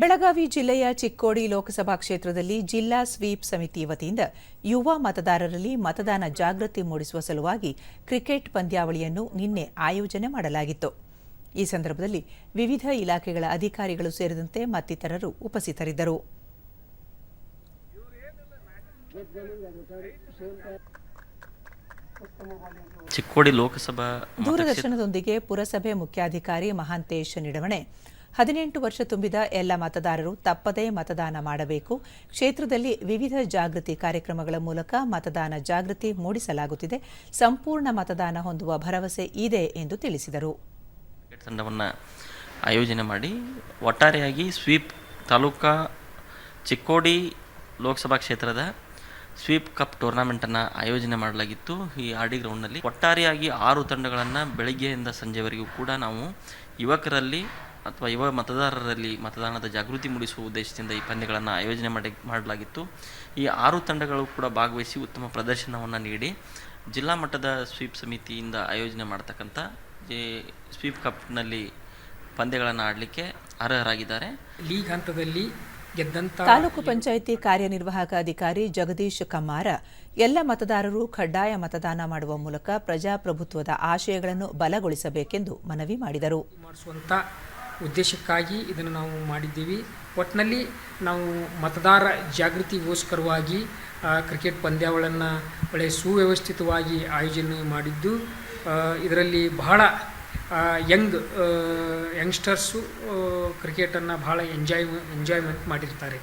ಬೆಳಗಾವಿ ಜಿಲ್ಲೆಯ ಚಿಕ್ಕೋಡಿ ಲೋಕಸಭಾ ಕ್ಷೇತ್ರದಲ್ಲಿ ಜಿಲ್ಲಾ ಸ್ವೀಪ್ ಸಮಿತಿ ವತಿಯಿಂದ ಯುವ ಮತದಾರರಲ್ಲಿ ಮತದಾನ ಜಾಗೃತಿ ಮೂಡಿಸುವ ಸಲುವಾಗಿ ಕ್ರಿಕೆಟ್ ಪಂದ್ಯಾವಳಿಯನ್ನು ನಿನ್ನೆ ಆಯೋಜನೆ ಮಾಡಲಾಗಿತ್ತು. ಈ ಸಂದರ್ಭದಲ್ಲಿ ವಿವಿಧ ಇಲಾಖೆಗಳ ಅಧಿಕಾರಿಗಳು ಸೇರಿದಂತೆ ಮತ್ತಿತರರು ಉಪಸ್ಥಿತರಿದ್ದರು. ಚಿಕ್ಕೋಡಿ ಲೋಕಸಭಾ ದೂರದರ್ಶನದೊಂದಿಗೆ ಪುರಸಭೆ ಮುಖ್ಯಾಧಿಕಾರಿ ಮಹಾಂತೇಶ್ ನಿಡವಣೆ ಹದಿನೆಂಟು ವರ್ಷ ತುಂಬಿದ ಎಲ್ಲ ಮತದಾರರು ತಪ್ಪದೇ ಮತದಾನ ಮಾಡಬೇಕು. ಕ್ಷೇತ್ರದಲ್ಲಿ ವಿವಿಧ ಜಾಗೃತಿ ಕಾರ್ಯಕ್ರಮಗಳ ಮೂಲಕ ಮತದಾನ ಜಾಗೃತಿ ಮೂಡಿಸಲಾಗುತ್ತಿದೆ. ಸಂಪೂರ್ಣ ಮತದಾನ ಹೊಂದುವ ಭರವಸೆ ಇದೆ ಎಂದು ತಿಳಿಸಿದರು. ತಂಡವನ್ನು ಆಯೋಜನೆ ಮಾಡಿ ಒಟ್ಟಾರೆಯಾಗಿ ಸ್ವೀಪ್ ತಾಲೂಕಾ ಚಿಕ್ಕೋಡಿ ಲೋಕಸಭಾ ಕ್ಷೇತ್ರದ ಸ್ವೀಪ್ ಕಪ್ ಟೂರ್ನಮೆಂಟನ್ನು ಆಯೋಜನೆ ಮಾಡಲಾಗಿತ್ತು. ಈ ಆರ್ ಡಿ ಗ್ರೌಂಡ್ನಲ್ಲಿ ಒಟ್ಟಾರೆಯಾಗಿ ಆರು ತಂಡಗಳನ್ನು ಬೆಳಗ್ಗೆಯಿಂದ ಸಂಜೆವರೆಗೂ ಕೂಡ ನಾವು ಯುವಕರಲ್ಲಿ ಅಥವಾ ಯುವ ಮತದಾರರಲ್ಲಿ ಮತದಾನದ ಜಾಗೃತಿ ಮೂಡಿಸುವ ಉದ್ದೇಶದಿಂದ ಈ ಪಂದ್ಯಗಳನ್ನು ಆಯೋಜನೆ ಮಾಡಿ ಮಾಡಲಾಗಿತ್ತು. ಈ ಆರು ತಂಡಗಳು ಕೂಡ ಭಾಗವಹಿಸಿ ಉತ್ತಮ ಪ್ರದರ್ಶನವನ್ನು ನೀಡಿ ಜಿಲ್ಲಾ ಮಟ್ಟದ ಸ್ವೀಪ್ ಸಮಿತಿಯಿಂದ ಆಯೋಜನೆ ಮಾಡ್ತಕ್ಕಂಥ ಈ ಸ್ವೀಪ್ ಕಪ್ನಲ್ಲಿ ಪಂದ್ಯಗಳನ್ನು ಆಡಲಿಕ್ಕೆ ಅರ್ಹರಾಗಿದ್ದಾರೆ. ಲೀಗ್ ಹಂತದಲ್ಲಿ ಗೆದ್ದಂತ ತಾಲೂಕು ಪಂಚಾಯಿತಿ ಕಾರ್ಯನಿರ್ವಾಹಕ ಅಧಿಕಾರಿ ಜಗದೀಶ್ ಕಮ್ಮಾರ ಎಲ್ಲ ಮತದಾರರು ಕಡ್ಡಾಯ ಮತದಾನ ಮಾಡುವ ಮೂಲಕ ಪ್ರಜಾಪ್ರಭುತ್ವದ ಆಶಯಗಳನ್ನು ಬಲಗೊಳಿಸಬೇಕೆಂದು ಮನವಿ ಮಾಡಿದರು. ಮಾಡಿಸುವಂಥ ಉದ್ದೇಶಕ್ಕಾಗಿ ಇದನ್ನು ನಾವು ಮಾಡಿದ್ದೀವಿ. ಒಟ್ಟಿನಲ್ಲಿ ನಾವು ಮತದಾರ ಜಾಗೃತಿಗೋಸ್ಕರವಾಗಿ ಕ್ರಿಕೆಟ್ ಪಂದ್ಯಾವಳಿಯನ್ನು ಒಳ್ಳೆಯ ಸುವ್ಯವಸ್ಥಿತವಾಗಿ ಆಯೋಜನೆ ಮಾಡಿದ್ದು ಇದರಲ್ಲಿ ಬಹಳ ಯಂಗ್ ಯಂಗ್ಸ್ಟರ್ಸು ಕ್ರಿಕೆಟನ್ನು ಬಹಳ ಎಂಜಾಯ್, ಎಂಜಾಯ್ಮೆಂಟ್ ಮಾಡಿರ್ತಾರೆ.